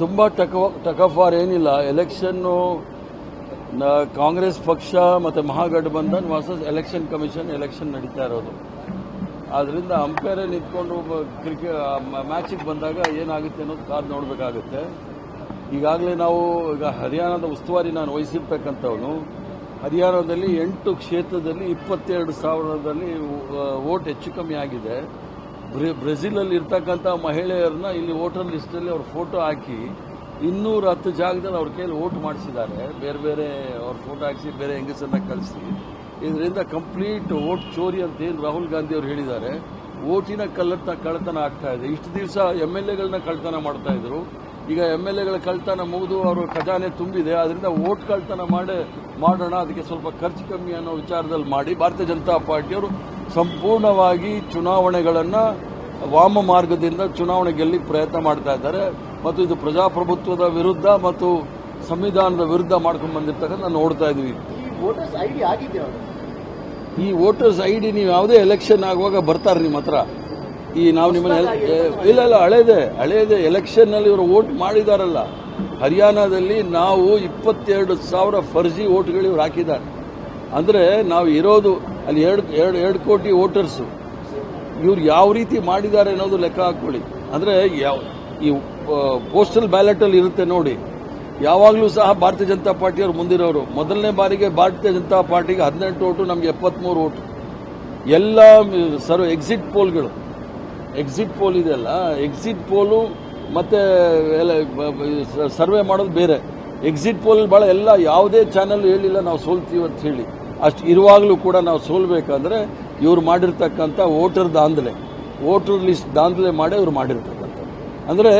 ತುಂಬ ಟಕ ಟಕಫಾರ್ ಏನಿಲ್ಲ. ಎಲೆಕ್ಷನ್ನು ಕಾಂಗ್ರೆಸ್ ಪಕ್ಷ ಮತ್ತು Mahagathbandhan versus election commission election ನಡೀತಾ ಇರೋದು. ಆದ್ದರಿಂದ ಅಂಪೈರೇ ನಿಂತ್ಕೊಂಡು ಕ್ರಿಕೆಟ್ ಮ್ಯಾಚಿಗೆ ಬಂದಾಗ ಏನಾಗುತ್ತೆ ಅನ್ನೋದು ಕಾದು ನೋಡಬೇಕಾಗುತ್ತೆ. ಈಗಾಗಲೇ ನಾವು ಈಗ ಹರಿಯಾಣದ ಉಸ್ತುವಾರಿ ನಾನು ವಹಿಸಿರ್ತಕ್ಕಂಥವನು. ಹರಿಯಾಣದಲ್ಲಿ ಎಂಟು ಕ್ಷೇತ್ರದಲ್ಲಿ ಇಪ್ಪತ್ತೆರಡು ಸಾವಿರದಲ್ಲಿ ವೋಟ್ ಹೆಚ್ಚು ಕಮ್ಮಿ ಆಗಿದೆ. ಬ್ರೆ- ಬ್ರೆಜಿಲಲ್ಲಿ ಇರ್ತಕ್ಕಂಥ ಮಹಿಳೆಯರನ್ನ ಇಲ್ಲಿ ವೋಟರ್ ಲಿಸ್ಟಲ್ಲಿ ಅವ್ರ ಫೋಟೋ ಹಾಕಿ ಇನ್ನೂರ ಹತ್ತು ಜಾಗದಲ್ಲಿ ಅವ್ರ ಕೈಯಲ್ಲಿ ವೋಟ್ ಮಾಡಿಸಿದ್ದಾರೆ. ಬೇರೆ ಬೇರೆ ಅವ್ರ ಫೋಟೋ ಹಾಕಿಸಿ, ಬೇರೆ ಹೆಂಗಸನ್ನ ಕಳಿಸಿ. ಇದರಿಂದ ಕಂಪ್ಲೀಟ್ ವೋಟ್ ಚೋರಿ ಅಂತ ಏನು ರಾಹುಲ್ ಗಾಂಧಿ ಅವರು ಹೇಳಿದ್ದಾರೆ. ಓಟಿನ ಕಳ್ಳತನ ಕಳ್ಳತನ ಆಗ್ತಾ ಇದೆ. ಇಷ್ಟು ದಿವಸ ಎಂ ಎಲ್ ಎಗಳನ್ನ ಕಳ್ತನ ಮಾಡ್ತಾ ಇದ್ರು. ಈಗ ಎಂ ಎಲ್ ಎಗಳ ಕಳ್ತನ ಮುಗಿದು ಅವರು ಖಜಾನೆ ತುಂಬಿದೆ. ಅದರಿಂದ ವೋಟ್ ಕಳ್ತನ ಮಾಡಿ, ಮಾಡೋಣ. ಅದಕ್ಕೆ ಸ್ವಲ್ಪ ಖರ್ಚು ಕಮ್ಮಿ ಅನ್ನೋ ವಿಚಾರದಲ್ಲಿ ಮಾಡಿ. ಭಾರತೀಯ ಜನತಾ ಪಾರ್ಟಿಯವರು ಸಂಪೂರ್ಣವಾಗಿ ಚುನಾವಣೆಗಳನ್ನು ವಾಮ ಮಾರ್ಗದಿಂದ ಚುನಾವಣೆ ಗೆಲ್ಲಿಕ್ಕೆ ಪ್ರಯತ್ನ ಮಾಡ್ತಾ ಇದ್ದಾರೆ. ಮತ್ತು ಇದು ಪ್ರಜಾಪ್ರಭುತ್ವದ ವಿರುದ್ಧ ಮತ್ತು ಸಂವಿಧಾನದ ವಿರುದ್ಧ ಮಾಡ್ಕೊಂಡು ಬಂದಿರ್ತಕ್ಕಂಥ ನಾವು ನೋಡ್ತಾ ಇದ್ವಿ ಈ ವೋಟರ್ಸ್ ಐ ಡಿ ನೀವು ಯಾವುದೇ ಎಲೆಕ್ಷನ್ ಆಗುವಾಗ ಬರ್ತಾರೆ ನಿಮ್ಮ ಹತ್ರ. ಈ ನಾವು ನಿಮ್ಮನ್ನ ಇಲ್ಲ ಇಲ್ಲ ಹಳೇದೆ ಹಳೇದೆ ಎಲೆಕ್ಷನ್ನಲ್ಲಿ ಇವರು ವೋಟ್ ಮಾಡಿದಾರಲ್ಲ. ಹರಿಯಾಣದಲ್ಲಿ ನಾವು ಇಪ್ಪತ್ತೆರಡು ಸಾವಿರ ಫರ್ಜಿ ವೋಟ್ಗಳು ಇವ್ರು ಹಾಕಿದ್ದಾರೆ. ಅಂದ್ರೆ ನಾವು ಇರೋದು ಅಲ್ಲಿ ಎರಡು ಎರಡು ಎರಡು ಕೋಟಿ ವೋಟರ್ಸು ಇವ್ರು ಯಾವ ರೀತಿ ಮಾಡಿದ್ದಾರೆ ಅನ್ನೋದು ಲೆಕ್ಕ ಹಾಕ್ಕೊಳ್ಳಿ. ಅಂದರೆ ಯಾವ ಈ ಪೋಸ್ಟಲ್ ಬ್ಯಾಲೆಟಲ್ಲಿ ಇರುತ್ತೆ ನೋಡಿ. ಯಾವಾಗಲೂ ಸಹ ಭಾರತೀಯ ಜನತಾ ಪಾರ್ಟಿಯವರು ಮುಂದಿರೋರು. ಮೊದಲನೇ ಬಾರಿಗೆ ಭಾರತೀಯ ಜನತಾ ಪಾರ್ಟಿಗೆ ಹದಿನೆಂಟು ಓಟು, ನಮಗೆ ಎಪ್ಪತ್ತ್ಮೂರು ಓಟು. ಎಲ್ಲ ಸರ್ ಎಕ್ಸಿಟ್ ಪೋಲ್ಗಳು ಎಕ್ಸಿಟ್ ಪೋಲ್ ಇದೆಯಲ್ಲ ಎಕ್ಸಿಟ್ ಪೋಲು ಮತ್ತು ಎಲ್ಲ ಸರ್ವೆ ಮಾಡೋದು ಬೇರೆ. ಎಕ್ಸಿಟ್ ಪೋಲ್ ಭಾಳ ಎಲ್ಲ ಯಾವುದೇ ಚಾನಲ್ ಹೇಳಿಲ್ಲ, ನಾವು ಸೋಲ್ತೀವಿ ಅಂತ ಹೇಳಿ. ಅಷ್ಟು ಇರುವಾಗಲೂ ಕೂಡ ನಾವು ಸೋಲ್ಬೇಕಂದ್ರೆ ಇವ್ರು ಮಾಡಿರ್ತಕ್ಕಂಥ ವೋಟರ್ ದಾಂಧಲೆ, ವೋಟರ್ ಲಿಸ್ಟ್ ದಾಂಧಲೆ ಮಾಡಿ ಇವ್ರು ಮಾಡಿರ್ತಕ್ಕಂಥ ಅಂದರೆ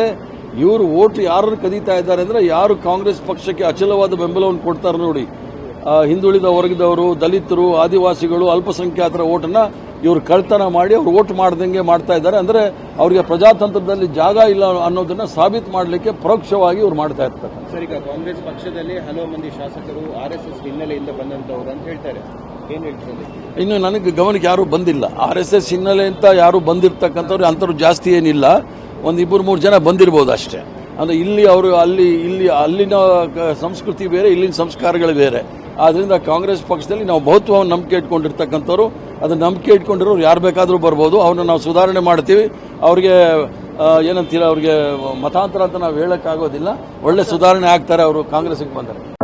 ಇವರು ವೋಟ್ ಯಾರನ್ನು ಕದೀತಾ ಇದ್ದಾರೆ ಅಂದರೆ ಯಾರು ಕಾಂಗ್ರೆಸ್ ಪಕ್ಷಕ್ಕೆ ಅಚಲವಾದ ಬೆಂಬಲವನ್ನು ಕೊಡ್ತಾರೆ ನೋಡಿ ಹಿಂದುಳಿದ ವರ್ಗದವರು, ದಲಿತರು, ಆದಿವಾಸಿಗಳು, ಅಲ್ಪಸಂಖ್ಯಾತರ ಓಟನ್ನು ಇವರು ಕಳ್ತನ ಮಾಡಿ ಅವ್ರು ವೋಟ್ ಮಾಡ್ದಂಗೆ ಮಾಡ್ತಾ ಇದ್ದಾರೆ. ಅಂದರೆ ಅವರಿಗೆ ಪ್ರಜಾತಂತ್ರದಲ್ಲಿ ಜಾಗ ಇಲ್ಲ ಅನ್ನೋದನ್ನ ಸಾಬೀತು ಮಾಡಲಿಕ್ಕೆ ಪರೋಕ್ಷವಾಗಿ ಇವ್ರು ಮಾಡ್ತಾ ಇರ್ತಾರೆ ಸರ್ ಕಾಂಗ್ರೆಸ್ ಪಕ್ಷದಲ್ಲಿ ಹಲವು ಮಂದಿ ಶಾಸಕರು ಆರ್ ಎಸ್ ಎಸ್ ಹಿನ್ನೆಲೆಯಿಂದ ಬಂದಂತವರು ಅಂತ ಹೇಳ್ತಾರೆ. ಇನ್ನು ನನಗೆ ಗಮನಕ್ಕೆ ಯಾರು ಬಂದಿಲ್ಲ. ಆರ್ ಎಸ್ ಎಸ್ ಹಿನ್ನೆಲೆ ಅಂತ ಯಾರು ಬಂದಿರತಕ್ಕಂಥವ್ರು ಅಂಥವ್ರು ಜಾಸ್ತಿ ಏನಿಲ್ಲ. ಒಂದು ಇಬ್ಬರು, ಮೂರು ಜನ ಬಂದಿರ್ಬೋದು ಅಷ್ಟೇ. ಅಂದರೆ ಇಲ್ಲಿ ಅವರು ಅಲ್ಲಿ, ಇಲ್ಲಿ ಅಲ್ಲಿನ ಸಂಸ್ಕೃತಿ ಬೇರೆ, ಇಲ್ಲಿನ ಸಂಸ್ಕಾರಗಳು ಬೇರೆ. ಆದ್ದರಿಂದ ಕಾಂಗ್ರೆಸ್ ಪಕ್ಷದಲ್ಲಿ ನಾವು ಬಹುತ್ವವನ್ನು ನಂಬಿಕೆ ಇಟ್ಕೊಂಡಿರ್ತಕ್ಕಂಥವ್ರು. ಅದನ್ನು ನಂಬಿಕೆ ಇಟ್ಕೊಂಡಿರೋರು ಯಾರು ಬೇಕಾದರೂ ಬರ್ಬೋದು. ಅವ್ರನ್ನ ನಾವು ಸುಧಾರಣೆ ಮಾಡ್ತೀವಿ. ಅವ್ರಿಗೆ ಏನಂತೀರ, ಅವ್ರಿಗೆ ಮತಾಂತರ ಅಂತ ನಾವು ಹೇಳೋಕ್ಕಾಗೋದಿಲ್ಲ. ಒಳ್ಳೆ ಸುಧಾರಣೆ ಆಗ್ತಾರೆ ಅವರು ಕಾಂಗ್ರೆಸ್ಗೆ ಬಂದರೆ.